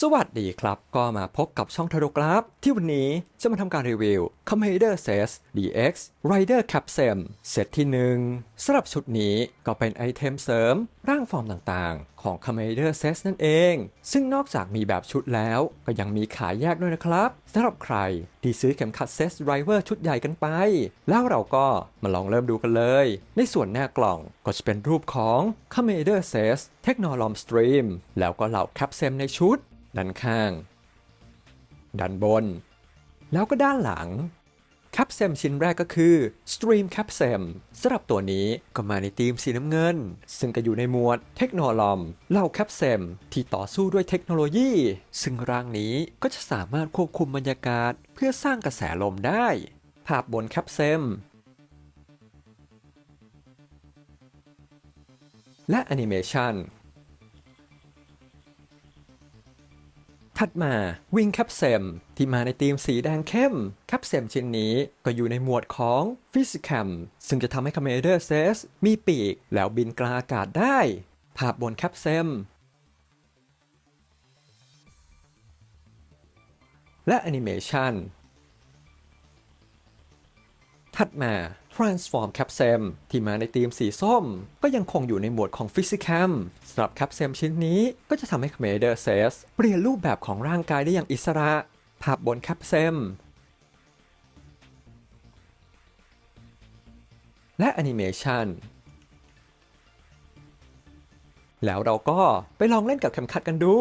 สวัสดีครับ ก็มาพบกับช่องทารกราฟ ที่วันนี้จะมาทำการรีวิว Commander Says DX Rider Capsem เซตที่ 1สำหรับชุดนี้ก็เป็นไอเทมเสริม ร่างฟอร์มต่างๆ ของ Commander Says นั่นเอง ซึ่งนอกจากมีแบบชุดแล้วก็ยังมีขายแยกด้วยนะครับสำหรับใครที่ซื้อเข็มขัด Says Driver ชุดใหญ่กันไป แล้วเราก็มาลองเริ่มดูกันเลย ในส่วนหน้ากล่องก็จะเป็นรูปของ Commander Says Technolom Stream แล้วก็เหล่าแคปเซมในชุด ด้านข้าง ด้านบน แล้วก็ด้านหลังแคปเซมชิ้นแรกก็คือ Stream c a p s e m สำหรับตัวนี้ก็มาในธีมสีน้ำเงิน ซึ่งก็อยู่ในหมวดเทคโนโลมเหล่าแคปเซมที่ต่อสู้ด้วยเทคโนโลยี ซึ่งร่างนี้ก็จะสามารถควบคุมบรรยากาศ เพื่อสร้างกระแสลมได้ ภาพบนแคปเซมและแอนิเมชัน ถัดมาวิงแคปเซมที่มาในธีมสีแดงเข้มแคปเซมชิ้นนี้ก็อยู่ในหมวดของฟิสิคัมซึ่งจะทำให้ค m มเดอร์เซสมีปีกแล้วบินกลางอากาศได้ ภาพบนแคปเซมและแอนิเมชัน ถัดมา Transform Capsem ที่มาในธีมสีส้ม ก็ยังคงอยู่ในหมวดของ Physicam สำหรับ Capsem ชิ้นนี้ก็จะทำให้ Commander Says เปลี่ยนรูปแบบของร่างกายได้อย่างอิสระ ภาพบน Capsem และแอนิเมชันแล้วเราก็ไปลองเล่นกับเข็มขัดกันดู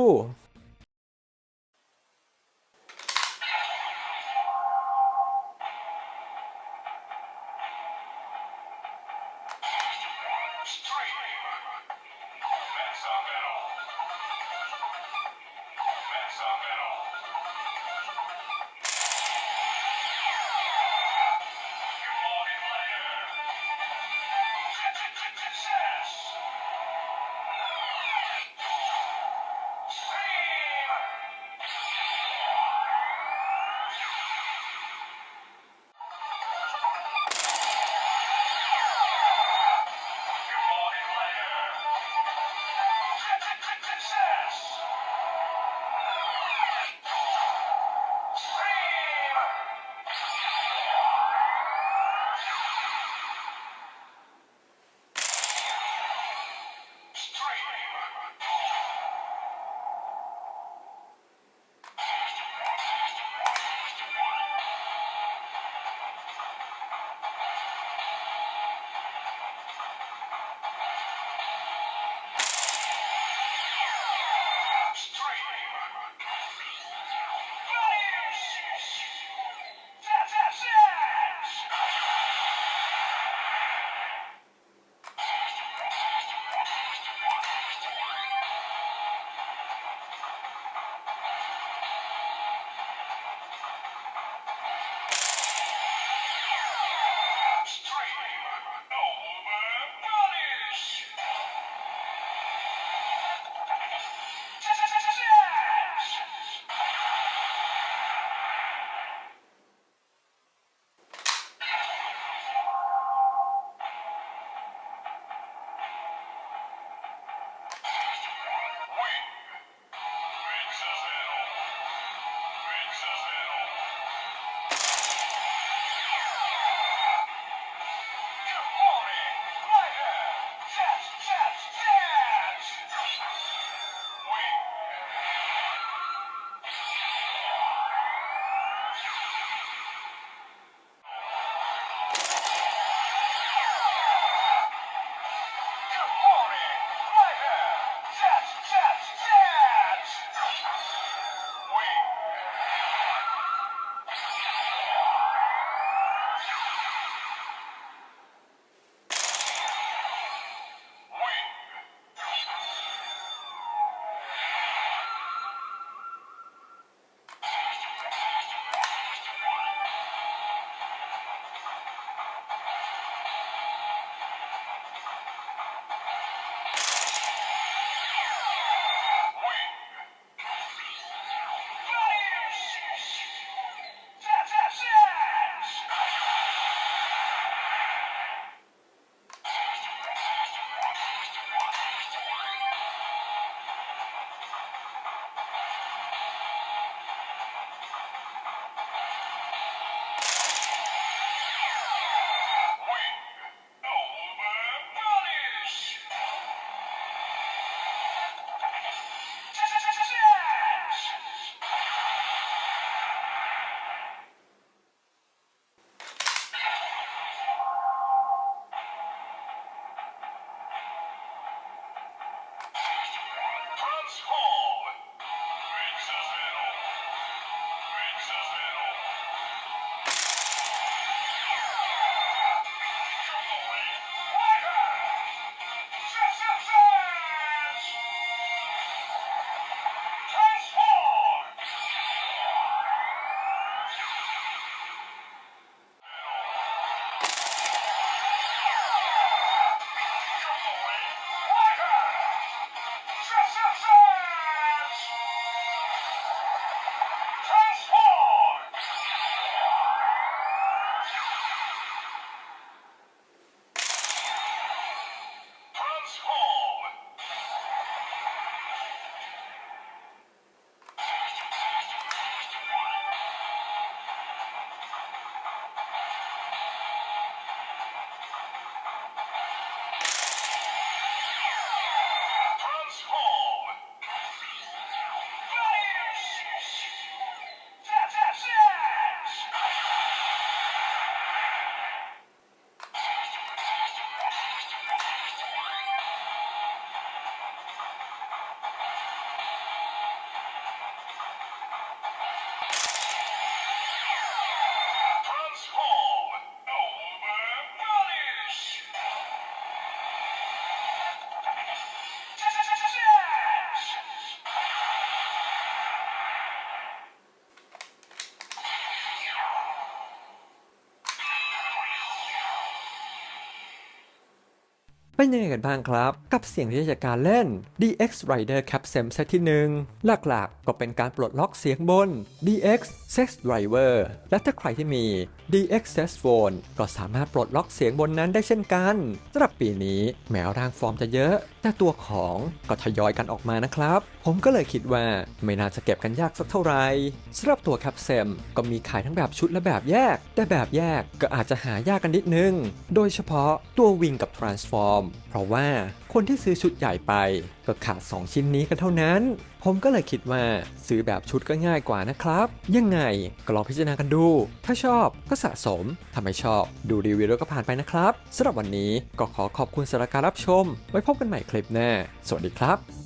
เป็นยังไงกันบ้างครับ กับเสียงที่จะการเล่น DX Rider Capsem เซตที่ 1 หลักๆ ก็เป็นการปลดล็อกเสียงบน DX Sex Driver และถ้าใครที่มี DX Sex Phone ก็สามารถปลดล็อกเสียงบนนั้นได้เช่นกันสำหรับปีนี้แม้ร่างฟอร์มจะเยอะ แต่ตัวของก็ทยอยกันออกมานะครับ ผมก็เลยคิดว่าไม่น่าจะเก็บกันยากสักเท่าไหร่สำหรับตัวแคปเซมก็มีขายทั้งแบบชุดและแบบแยก แต่แบบแยกก็อาจจะหายากกันนิดนึง โดยเฉพาะตัววิงกับ Transform เพราะว่าคนที่ซื้อชุดใหญ่ไปก็ขาด 2 ชิ้นนี้กันเท่านั้น ผมก็เลยคิดว่าซื้อแบบชุดก็ง่ายกว่านะครับ ยังไงก็ลองพิจารณากันดู ถ้าชอบก็สะสมถ้าไม่ชอบดูรีวิวแล้วก็ผ่านไปนะครับสำหรับวันนี้ก็ขอขอบคุณสำหรับการรับชม ไว้พบกันใหม่คลิปหน้า สวัสดีครับ